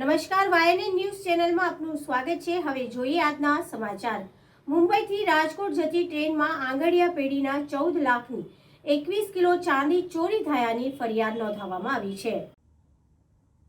નમસ્કાર, YNN news ચેનલમાં આપનું સ્વાગત છે. હવે જોઈએ આજના સમાચાર. મુંબઈથી રાજકોટ જતી ટ્રેનમાં આંગડિયા પેઢીના ચૌદ લાખની એકવીસ કિલો ચાંદી ચોરી થયાની ફરિયાદ નોંધાવવામાં આવી છે.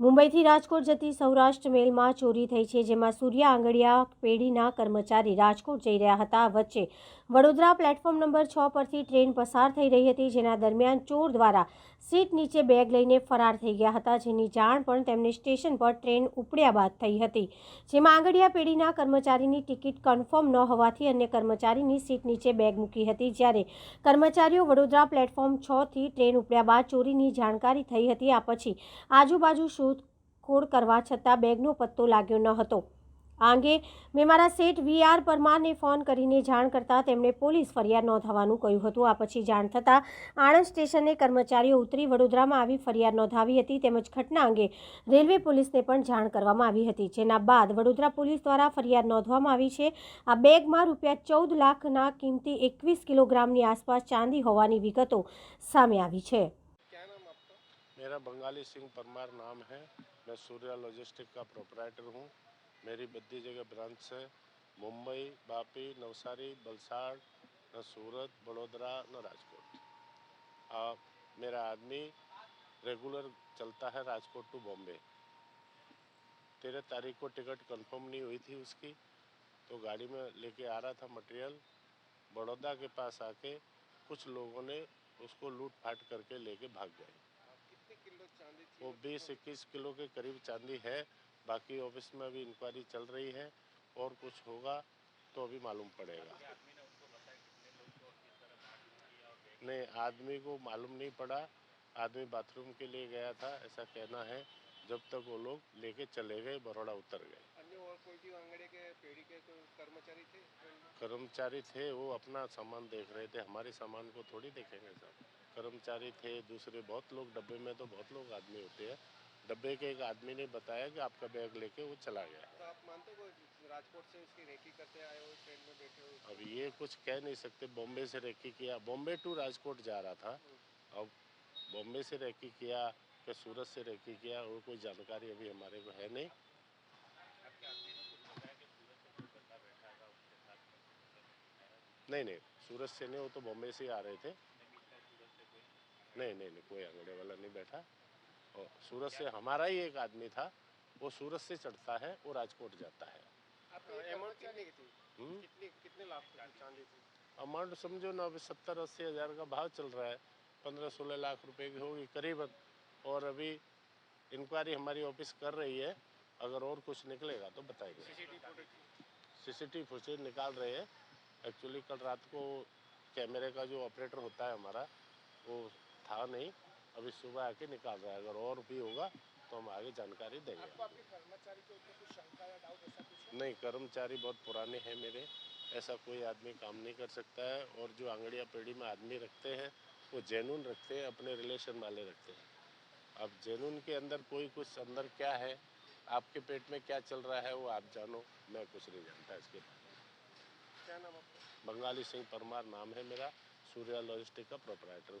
મુંબઈથી રાજકોટ જતી સૌરાષ્ટ્ર મેલમાં ચોરી થઈ છે, જેમાં સૂર્યા આંગળિયા પેઢીના કર્મચારી રાજકોટ જઈ રહ્યા હતા. વચ્ચે વડોદરા પ્લેટફોર્મ નંબર છ પરથી ટ્રેન પસાર થઈ રહી હતી, જેના દરમિયાન ચોર દ્વારા સીટ નીચે બેગ લઈને ફરાર થઈ ગયા હતા, જેની જાણ પણ તેમને સ્ટેશન પર ટ્રેન ઉપડ્યા બાદ થઈ હતી. જેમાં આંગડિયા પેઢીના કર્મચારીની ટિકિટ કન્ફર્મ ન હોવાથી અન્ય કર્મચારીની સીટ નીચે બેગ મૂકી હતી. જ્યારે કર્મચારીઓ વડોદરા પ્લેટફોર્મ છથી ટ્રેન ઉપડ્યા બાદ ચોરીની જાણકારી થઈ હતી, આ પછી આજુબાજુ ખોળ કરવા છતાં બેગનો પત્તો લાગ્યો ન હતો. આ અંગે મેં મારા શેઠ વી આર પરમારને ફોન કરીને જાણ કરતાં તેમણે પોલીસ ફરિયાદ નોંધાવાનું કહ્યું હતું. આ પછી જાણ થતાં આણંદ સ્ટેશને કર્મચારીઓ ઉતરી વડોદરામાં આવી ફરિયાદ નોંધાવી હતી તેમજ ઘટના અંગે રેલવે પોલીસને પણ જાણ કરવામાં આવી હતી. જેના બાદ વડોદરા પોલીસ દ્વારા ફરિયાદ નોંધવામાં આવી છે. આ બેગમાં રૂપિયા ચૌદ લાખના કિંમતી એકવીસ કિલોગ્રામની આસપાસ ચાંદી હોવાની વિગતો સામે આવી છે. मेरा बंगाली सिंह परमार नाम है। मैं सूर्या लॉजिस्टिक का प्रोपराइटर हूँ। मेरी बद्दी जगह ब्रांच है मुंबई बापी नवसारी बलसाड़ न सूरत बड़ोदरा न राजकोट। आ, मेरा आदमी रेगुलर चलता है राजकोट टू बॉम्बे तेरह तारीख को टिकट कंफर्म नहीं हुई थी उसकी तो गाड़ी में लेके आ रहा था मटेरियल बड़ौदा के पास आके कुछ लोगों ने उसको लूट फाट करके लेके भाग गए। वो बीस इक्कीस किलो के करीब चांदी है। बाकी ऑफ़िस में अभी इंक्वायरी चल रही है और कुछ होगा तो अभी मालूम पड़ेगा। नहीं आदमी को मालूम नहीं पड़ा। आदमी बाथरूम के लिए गया था ऐसा कहना है। जब तक वो लोग लेके चले गए बड़ौदा उतर गए। और के पेड़ी के तो कर्मचारी थे? कर्मचारी थे वो अपना सामान देख रहे थे। हमारे सामान को थोड़ी देखेंगे सर कर्मचारी थे दूसरे बहुत लोग डब्बे में तो बहुत लोग आदमी होते हैं। डब्बे के एक आदमी ने बताया कि आपका बैग लेके वो चला गया। तो आप मानते हो राजकोट से उसकी रेकी करते आए हो ट्रेन में बैठे हो? अब ये कुछ कह नहीं सकते बॉम्बे से रेकी किया। बॉम्बे टू राजकोट जा रहा था। अब बॉम्बे से रेकी किया कि सूरत से रेकी किया वो कोई जानकारी अभी हमारे को है नहीं। नहीं नहीं सूरत से नहीं वो तो बॉम्बे से ही आ रहे थे। नहीं नहीं नहीं कोई अंगड़े वाला नहीं बैठा। और सूरत से हमारा ही एक आदमी था वो सूरत से चढ़ता है वो राजकोट जाता है। अमाउंट हम्म? कितनी कितने लाख की चांदी थी? अमाउंट समझो ना अभी सत्तर अस्सी हज़ार का भाव चल रहा है। पंद्रह सोलह लाख रुपए की होगी करीबन और अभी इंक्वायरी हमारी ऑफ़िस कर रही है। अगर और कुछ निकलेगा तो बताएँगे सीसीटीवी फुटेज निकाल रहे हैं। एक्चुअली कल रात को कैमरे का जो ऑपरेटर होता है हमारा वो था नहीं अभी सुबह आके निकाल रहा है। अगर और भी होगा तो हम आगे जानकारी देंगे। आपको आपके कर्मचारी के ऊपर कुछ शंका या डाउट ऐसा कुछ? नहीं कर्मचारी बहुत पुराने हैं मेरे। ऐसा कोई आदमी काम नहीं कर सकता है और जो आंगड़िया पेढ़ी में आदमी रखते हैं वो जैनून रखते हैं अपने रिलेशन वाले रखते हैं। अब जैनून के अंदर कोई कुछ अंदर क्या है? आपके पेट में क्या चल रहा है वो आप जानो। मैं कुछ नहीं जानता इसके बारे क्या नाम आपका? बंगाली सिंह परमार नाम है मेरा सूर्या लॉजिस्टिक का proprietor